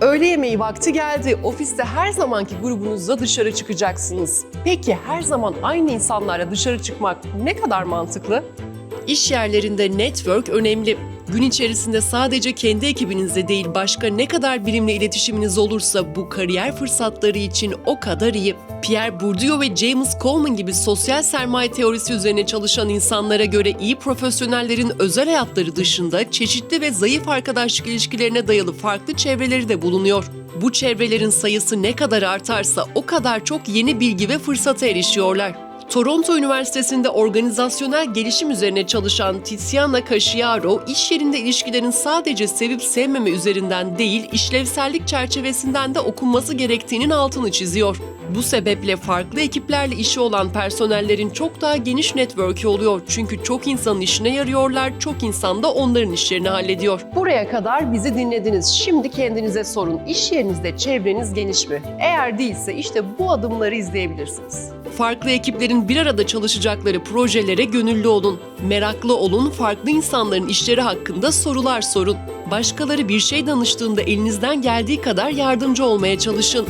Öğle yemeği vakti geldi. Ofiste her zamanki grubunuzla dışarı çıkacaksınız. Peki her zaman aynı insanlarla dışarı çıkmak ne kadar mantıklı? İş yerlerinde network önemli. Gün içerisinde sadece kendi ekibinizde değil başka ne kadar birimle iletişiminiz olursa bu kariyer fırsatları için o kadar iyi. Pierre Bourdieu ve James Coleman gibi sosyal sermaye teorisi üzerine çalışan insanlara göre iyi profesyonellerin özel hayatları dışında çeşitli ve zayıf arkadaşlık ilişkilerine dayalı farklı çevreleri de bulunuyor. Bu çevrelerin sayısı ne kadar artarsa o kadar çok yeni bilgi ve fırsata erişiyorlar. Toronto Üniversitesi'nde organizasyonel gelişim üzerine çalışan Tiziana Casciaro, iş yerinde ilişkilerin sadece sevip sevmeme üzerinden değil, işlevsellik çerçevesinden de okunması gerektiğinin altını çiziyor. Bu sebeple farklı ekiplerle işi olan personellerin çok daha geniş network'ü oluyor. Çünkü çok insanın işine yarıyorlar, çok insan da onların işlerini hallediyor. Buraya kadar bizi dinlediniz. Şimdi kendinize sorun. İş yerinizde çevreniz geniş mi? Eğer değilse işte bu adımları izleyebilirsiniz. Farklı ekiplerin bir arada çalışacakları projelere gönüllü olun. Meraklı olun, farklı insanların işleri hakkında sorular sorun. Başkaları bir şey danıştığında elinizden geldiği kadar yardımcı olmaya çalışın.